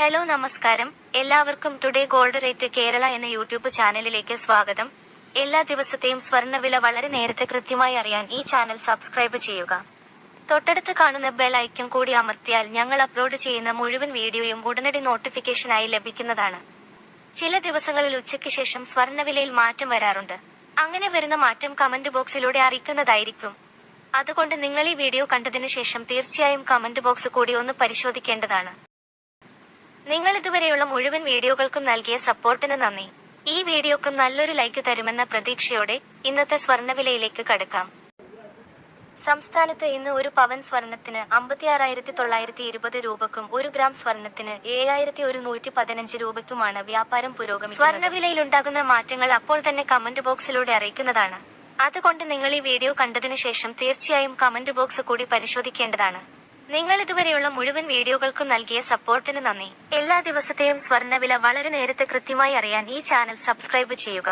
Hello നമസ്കാരം. എല്ലാവർക്കും today gold rate Kerala എന്ന യൂട്യൂബ് ചാനലിലേക്ക് സ്വാഗതം. എല്ലാ ദിവസത്തെയും സ്വർണവില വളരെ നേരത്തെ കൃത്യമായി അറിയാൻ ഈ ചാനൽ സബ്സ്ക്രൈബ് ചെയ്യുക. തൊട്ടടുത്ത് കാണുന്ന ബെൽ ഐക്കൺ കൂടി അമർത്തിയാൽ ഞങ്ങൾ അപ്ലോഡ് ചെയ്യുന്ന മുഴുവൻ വീഡിയോയും ഉടനടി നോട്ടിഫിക്കേഷനായി ലഭിക്കുന്നതാണ്. ചില ദിവസങ്ങളിൽ ഉച്ചയ്ക്ക് ശേഷം സ്വർണവിലയിൽ മാറ്റം വരാറുണ്ട്. അങ്ങനെ വരുന്ന മാറ്റം കമന്റ് ബോക്സിലൂടെ അറിയിക്കുന്നതായിരിക്കും. അതുകൊണ്ട് നിങ്ങൾ ഈ വീഡിയോ കണ്ടതിന് ശേഷം തീർച്ചയായും കമന്റ് ബോക്സ് കൂടി ഒന്ന് പരിശോധിക്കേണ്ടതാണ്. നിങ്ങൾ ഇതുവരെയുള്ള മുഴുവൻ വീഡിയോകൾക്കും നൽകിയ സപ്പോർട്ടിന് നന്ദി. ഈ വീഡിയോക്കും നല്ലൊരു ലൈക്ക് തരുമെന്ന പ്രതീക്ഷയോടെ ഇന്നത്തെ സ്വർണവിലയിലേക്ക് കടക്കാം. സംസ്ഥാനത്ത് ഇന്ന് ഒരു പവൻ സ്വർണത്തിന് അമ്പത്തിയാറായിരത്തി തൊള്ളായിരത്തി ഇരുപത് രൂപക്കും ഒരു ഗ്രാം സ്വർണത്തിന് ഏഴായിരത്തി ഒരുന്നൂറ്റി പതിനഞ്ച് രൂപയ്ക്കുമാണ് വ്യാപാരം പുരോഗമിക്കുന്നത്. സ്വർണവിലയിലുണ്ടാകുന്ന മാറ്റങ്ങൾ അപ്പോൾ തന്നെ കമന്റ് ബോക്സിലൂടെ അറിയിക്കുന്നതാണ്. അതുകൊണ്ട് നിങ്ങൾ ഈ വീഡിയോ കണ്ടതിന് ശേഷം തീർച്ചയായും കമന്റ് ബോക്സ് കൂടി പരിശോധിക്കേണ്ടതാണ്. നിങ്ങൾ ഇതുവരെയുള്ള മുഴുവൻ വീഡിയോകൾക്കും നൽകിയ സപ്പോർട്ടിന് നന്ദി. എല്ലാ ദിവസത്തെയും സ്വർണവില വളരെ നേരത്തെ കൃത്യമായി അറിയാൻ ഈ ചാനൽ സബ്സ്ക്രൈബ് ചെയ്യുക.